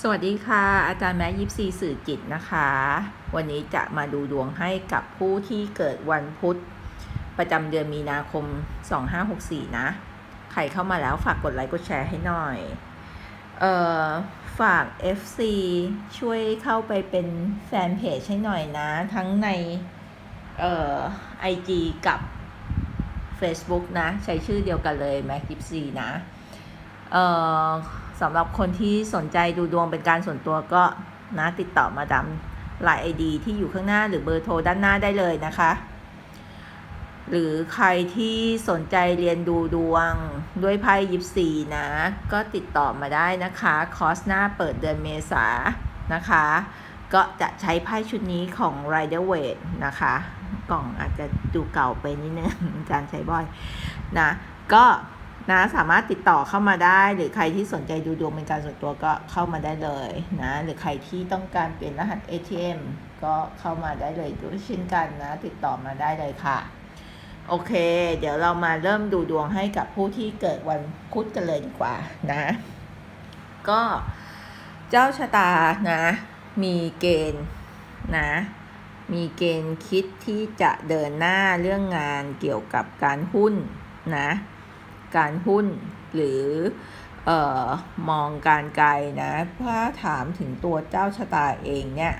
สวัสดีค่ะ อาจารย์แม่ยิปซีสื่อจิตนะคะ วันนี้จะมาดูดวงให้กับผู้ที่เกิดวันพุธ ประจำเดือนมีนาคม 2564 นะ ใครเข้ามาแล้วฝากกดไลค์กดแชร์ให้หน่อย เอ่อ ฝาก FC ช่วยเข้าไปเป็นแฟนเพจให้หน่อยนะ ทั้งใน เอ่อ IG กับ Facebook นะ ใช้ชื่อเดียวกันเลย Mac g i p s y นะ เอ่อ สำหรับคนที่สนใจดูดวงเป็นการส่วนตัวก็นะติดต่อมาดามไลน์ไอดีที่อยู่ข้างหน้าหรือเบอร์โทรด้านหน้าได้เลยนะคะ หรือใครที่สนใจเรียนดูดวงด้วยไพ่ยิปซีนะ ก็ติดต่อมาได้นะคะ คอร์สหน้าเปิดเดือนเมษานะคะ ก็จะใช้ไพ่ชุดนี้ของ Rider w a i t นะคะ กล่องอาจจะดูเก่าไปนิดนึงอาจารย์ใช้บ่อยนะ ก็ นะสามารถติดต่อเข้ามาได้ หรือใครที่สนใจดูดวงเป็นการส่วนตัวก็เข้ามาได้เลยนะหรือใครที่ต้องการเปลี่ยนรหัส ATM ก็เข้ามาได้เลยด้วยเช่นกันนะ ติดต่อมาได้เลยค่ะ โอเค เดี๋ยวเรามาเริ่มดูดวงให้กับผู้ที่เกิดวันพุธกันเลยดีกว่านะ ก็เจ้าชะตานะ มีเกณฑ์นะมีเกณฑ์คิดที่จะเดินหน้าเรื่องงานเกี่ยวกับการหุ้นนะ การหุ้นหรือออมองการไกลนะถ้าถามถึงตัวเจ้าชะตาเองเนี่ย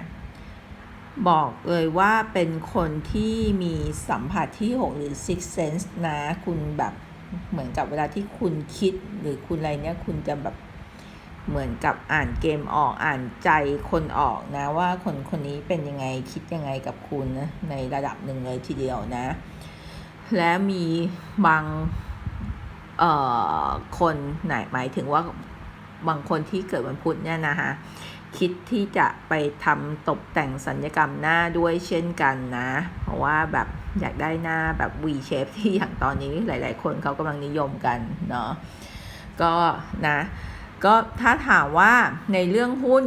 บอกเลยว่าเป็นคนที่มีสัมผัสที่ 6 หรือ six sense นะ คุณแบบเหมือนกับเวลาที่คุณคิดหรือคุณอะไรเนี่ยคุณจะแบบเหมือนกับอ่านเกมออกอ่านใจคนออกนะว่าคนคนนี้เป็นยังไงคิดยังไงกับคุณนะในระดับหนึ่งเลยทีเดียวนะ และมีบาง คนไหนหมายถึงว่าบางคนที่เกิดวันพุธเนี่ยนะคะคิดที่จะไปทำตกแต่งสัญญกรรมหน้าด้วยเช่นกันนะ เพราะว่าแบบอยากได้หน้าแบบ V shape ที่อย่างตอนนี้หลาย ๆ คนเขากำลังนิยมกันเนาะก็นะก็ถ้าถามว่าในเรื่องหุ้น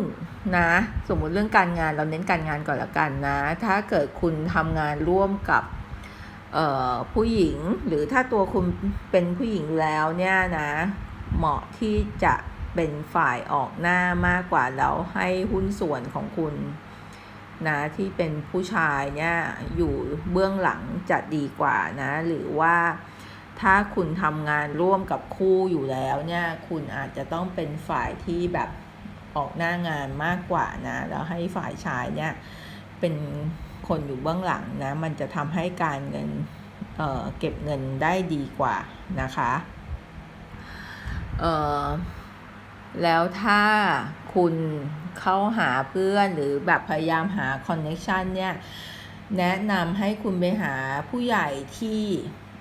นะ สมมุติเรื่องการงานเราเน้นการงานก่อนละกันนะ ถ้าเกิดคุณทำงานร่วมกับ ผู้หญิงหรือถ้าตัวคุณเป็นผู้หญิงแล้วเนี่ยนะ เหมาะที่จะเป็นฝ่ายออกหน้ามากกว่าแล้วให้หุ้นส่วนของคุณนะที่เป็นผู้ชายเนี่ยอยู่เบื้องหลังจะดีกว่านะ หรือว่าถ้าคุณทำงานร่วมกับคู่อยู่แล้วเนี่ยคุณอาจจะต้องเป็นฝ่ายที่แบบออกหน้างานมากกว่านะ แล้วให้ฝ่ายชายเนี่ย เป็นคนอยู่เบื้องหลังนะมันจะทำให้การเงินเเก็บเงินได้ดีกว่านะคะแล้วถ้าคุณเข้าหาเพื่อนหรือแบบพยายามหาคอนเนคชันเนี่ย แนะนำให้คุณไปหาผู้ใหญ่ที่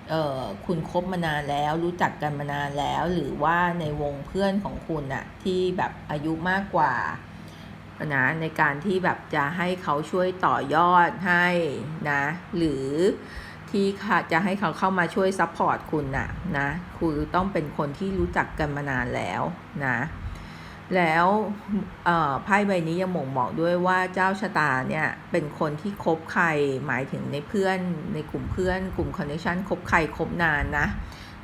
เออคุณคบมานานแล้ว รู้จักกันมานานแล้ว หรือว่าในวงเพื่อนของคุณอะที่แบบอายุมากกว่า นะในการที่แบบจะให้เขาช่วยต่อยอดให้นะหรือที่จะให้เขาเข้ามาช่วยซัพพอร์ตคุณนะนะคือต้องเป็นคนที่รู้จักกันมานานแล้วนะแล้วไพ่ใบนี้ยังหม่งบอกด้วยว่าเจ้าชะตาเนี่ยเป็นคนที่คบใครหมายถึงในเพื่อนในกลุ่มเพื่อนกลุ่มคอนเนคชั่นคบใครคบนานนะ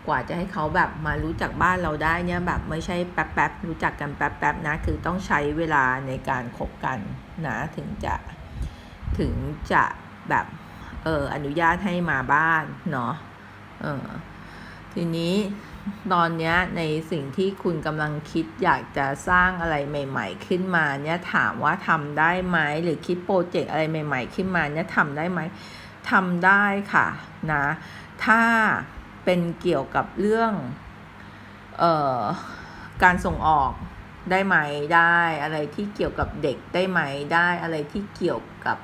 กว่าจะให้เขาแบบมารู้จักบ้านเราได้เนี่ยแบบไม่ใช่แป๊บๆรู้จักกันแป๊บๆนะ คือต้องใช้เวลาในการคบกันนะถึงจะถึงจะแบบเอออนุญาตให้มาบ้านเนาะเออทีนี้ตอนนี้ในสิ่งที่คุณกำลังคิดอยากจะสร้างอะไรใหม่ ๆ ขึ้นมาเนี่ยถามว่าทำได้ไหมหรือคิดโปรเจกต์อะไรใหม่ ๆ ขึ้นมาเนี่ยทำได้ไหมทำได้ค่ะนะ ถ้า เป็นเกี่ยวกับเรื่องเอ่อการส่งออกได้ไหมได้ อะไรที่เกี่ยวกับเด็กได้ไหมได้อะไรที่เกี่ยวกับ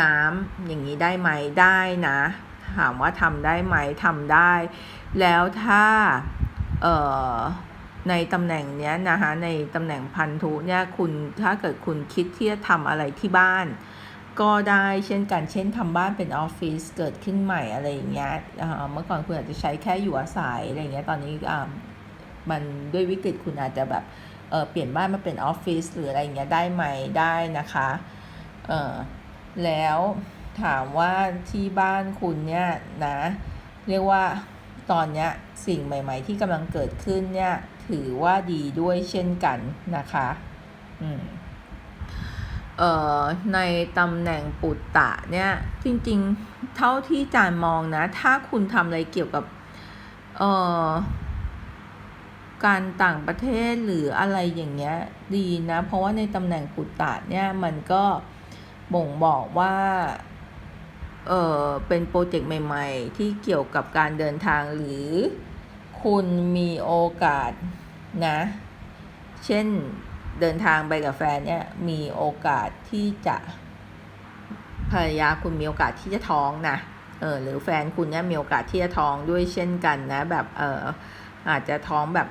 น้ำอย่างนี้ได้ไหมได้นะ ถามว่าทำได้ไหมทำได้ แล้วถ้าเอ่อในตำแหน่งเนี้ยนะคะในตำแหน่งพันธุเนี่ยคุณถ้าเกิดคุณคิดที่จะทำอะไรที่บ้าน ก็ได้เช่นกันเช่นทำบ้านเป็นออฟฟิศเกิดขึ้นใหม่อะไรอย่างเงี้ยเมื่อก่อนคุณอาจจะใช้แค่อยู่อาศัยอะไรเงี้ยตอนนี้มันด้วยวิกฤตคุณอาจจะแบบเเปลี่ยนบ้านมาเป็นออฟฟิศหรืออะไรเงี้ยได้ไหมได้นะคะเออแล้วถามว่าที่บ้านคุณเนี่ยนะเรียกว่าตอนเนี้ยสิ่งใหม่ ๆ ที่กำลังเกิดขึ้นเนี่ยถือว่าดีด้วยเช่นกันนะคะ อืม ในตำแหน่งปุตตะเนี่ยจริงๆเท่าที่จานมองนะ ถ้าคุณทำอะไรเกี่ยวกับออการต่างประเทศหรืออะไรอย่างเงี้ยดีนะ เพราะว่าในตำแหน่งปุตตะเนี่ยมันก็บ่งบอกว่าเออเป็นโปรเจกต์ใหม่ๆ ที่เกี่ยวกับการเดินทางหรือคุณมีโอกาสนะ เช่น เดินทางไปกับแฟนเนี่ยมีโอกาสที่จะภรรยาคุณมีโอกาสที่จะท้องนะเออหรือแฟนคุณเนี่ยมีโอกาสที่จะท้องด้วยเช่นกันนะ แบบเอออาจจะท้องแบบ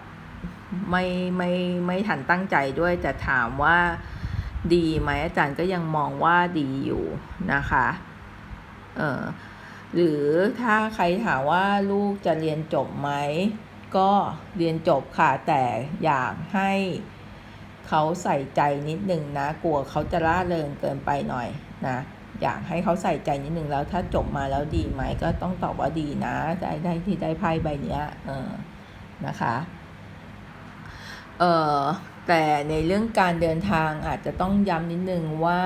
ไม่ไม่ไม่ทันตั้งใจด้วยแต่ถามว่าดีไหมอาจารย์ก็ยังมองว่าดีอยู่นะคะเออหรือถ้าใครถามว่าลูกจะเรียนจบไหม ก็เรียนจบค่ะ แต่อยากให้ เขาใส่ใจนิดนึงนะ กลัวเขาจะล่าเริงเกินไปหน่อยนะ อยากให้เขาใส่ใจนิดนึงแล้วถ้าจบมาแล้วดีไหมก็ต้องตอบว่าดีนะ ได้ได้ที่ได้ไพ่ใบเนี้ยเออนะคะเออแต่ในเรื่องการเดินทางอาจจะต้องย้ำนิดนึงว่า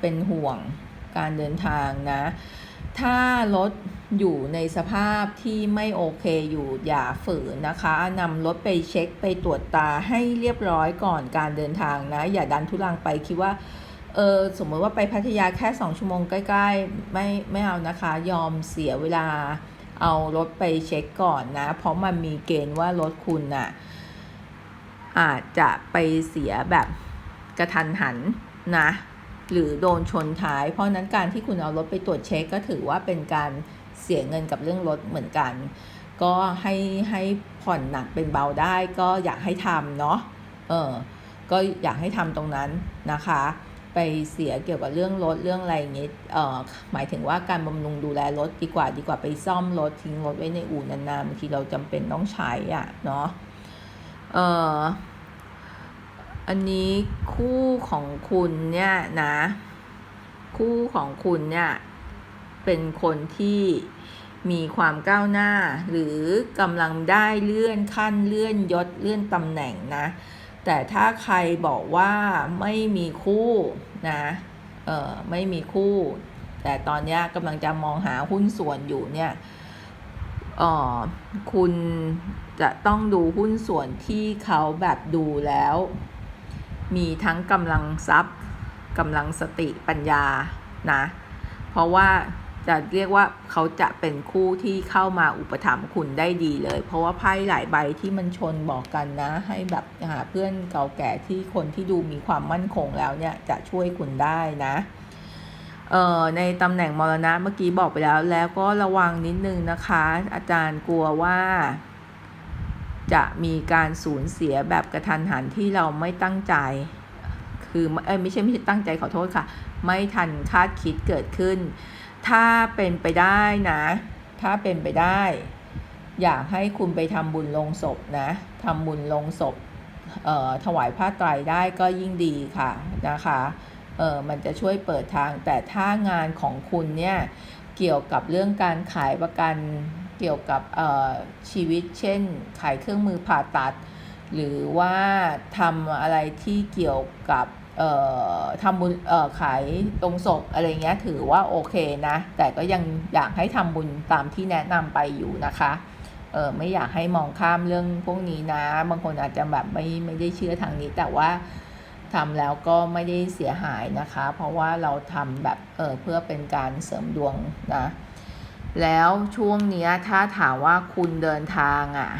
เป็นห่วงการเดินทางนะ ถ้ารถอยู่ในสภาพที่ไม่โอเคอยู่อย่าฝืนนะคะนำรถไปเช็คไปตรวจตาให้เรียบร้อยก่อนการเดินทางนะ อย่าดันทุลังไปคิดว่าเออสมมติว่าไปพัทยาแค่ 2 ชั่วโมงใกล้ๆ ไม่ไม่เอานะคะ ยอมเสียเวลาเอารถไปเช็คก่อนนะ เพราะมันมีเกณฑ์ว่ารถคุณน่ะอาจจะไปเสียแบบกระทันหันนะ หรือโดนชนท้าย เพราะนั้นการที่คุณเอารถไปตรวจเช็คก็ถือว่าเป็นการเสียเงินกับเรื่องรถเหมือนกัน ก็ให้ให้ผ่อนหนักเป็นเบาได้ก็อยากให้ทำเนาะเออก็อยากให้ทำตรงนั้นนะคะ ไปเสียเกี่ยวกับเรื่องรถเรื่องอะไรอย่างงี้เอ่อหมายถึงว่าการบำรุงดูแลรถดีกว่าดีกว่าไปซ่อมรถทิ้งรถไว้ในอู่นานๆบางทีเราจำเป็นต้องใช้อะเนาะเอ่ออันนี้ คู่ของคุณเนี่ยนะ คู่ของคุณเนี่ยเป็นคนที่มีความก้าวหน้า หรือกำลังได้เลื่อนขั้นเลื่อนยศเลื่อนตำแหน่งนะ แต่ถ้าใครบอกว่าไม่มีคู่นะเออไม่มีคู่ แต่ตอนนี้กำลังจะมองหาหุ้นส่วนอยู่เนี่ยออคุณจะต้องดูหุ้นส่วนที่เขาแบบดูแล้ว มีทั้งกำลังทรัพย์กำลังสติปัญญานะ เพราะว่าจะเรียกว่าเขาจะเป็นคู่ที่เข้ามาอุปถัมภ์คุณได้ดีเลย เพราะว่าไพ่หลายใบที่มันชนบอกกันนะ ให้แบบหาเพื่อนเก่าแก่ที่คนที่ดูมีความมั่นคงแล้วเนี่ยจะช่วยคุณได้นะเอ่อในตำแหน่งมรณะเมื่อกี้บอกไปแล้วแล้วก็ระวังนิดนึงนะคะ อาจารย์กลัวว่า จะมีการสูญเสียแบบกระทันหันที่เราไม่ตั้งใจ คือเอ้ยไม่ใช่ไม่ใช่ตั้งใจขอโทษค่ะ ไม่ทันคาดคิดเกิดขึ้น ถ้าเป็นไปได้นะ ถ้าเป็นไปได้ อยากให้คุณไปทำบุญลงศพนะทำบุญลงศพเอ่อถวายผ้าไตรได้ก็ยิ่งดีค่ะนะคะเออมันจะช่วยเปิดทางแต่ถ้างานของคุณเนี่ย เกี่ยวกับเรื่องการขายประกัน เกี่ยวกับชีวิตเช่น ขายเครื่องมือผ่าตัด หรือว่าทำอะไรที่เกี่ยวกับทำบุญขายตรงศพอะไรเงี้ยถือว่าโอเคนะ แต่ก็ยังอยากให้ทำบุญตามที่แนะนำไปอยู่นะคะเออไม่อยากให้มองข้ามเรื่องพวกนี้นะ บางคนอาจจะแบบไม่ไม่ได้เชื่อทางนี้ แต่ว่าทำแล้วก็ไม่ได้เสียหายนะคะ เพราะว่าเราทำแบบเออเพื่อเป็นการเสริมดวงนะ แล้วช่วงนี้ถ้าถามว่าคุณเดินทางอะ่ะ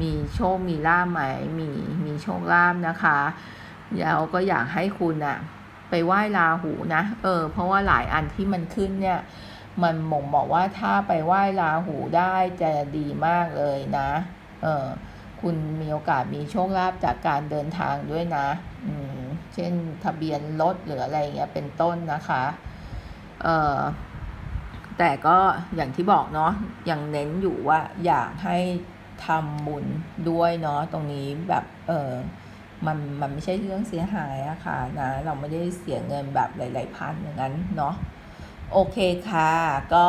มีโชคมีลาบไหม มีมีโชคลาภนะคะแล้วก็อยากให้คุณอะ่ะ ไปไหว้ราหูนะเออ เพราะว่าหลายอันที่มันขึ้นเนี่ยมันหม่งบอกว่าถ้าไปไหว้ราหูได้จะดีมากเลยนะ เออคุณมีโอกาสมีโชคลาภจากการเดินทางด้วยนะ อืม เช่นทะเบียนรถหรืออะไรเงี้ยเป็นต้นนะคะ เออ แต่ก็อย่างที่บอกเนาะยังเน้นอยู่ว่าอยากให้ทำบุญด้วยเนาะตรงนี้แบบเออมันมันไม่ใช่เรื่องเสียหายอะค่ะนะเราไม่ได้เสียเงินแบบหลาย ๆ พันอย่างนั้นเนาะโอเคค่ะ ก็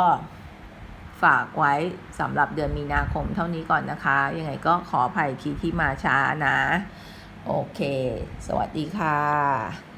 ฝากไว้สำหรับเดือนมีนาคมเท่านี้ก่อนนะคะ ยังไงก็ขออภัยทีที่มาช้านะ โอเค สวัสดีค่ะ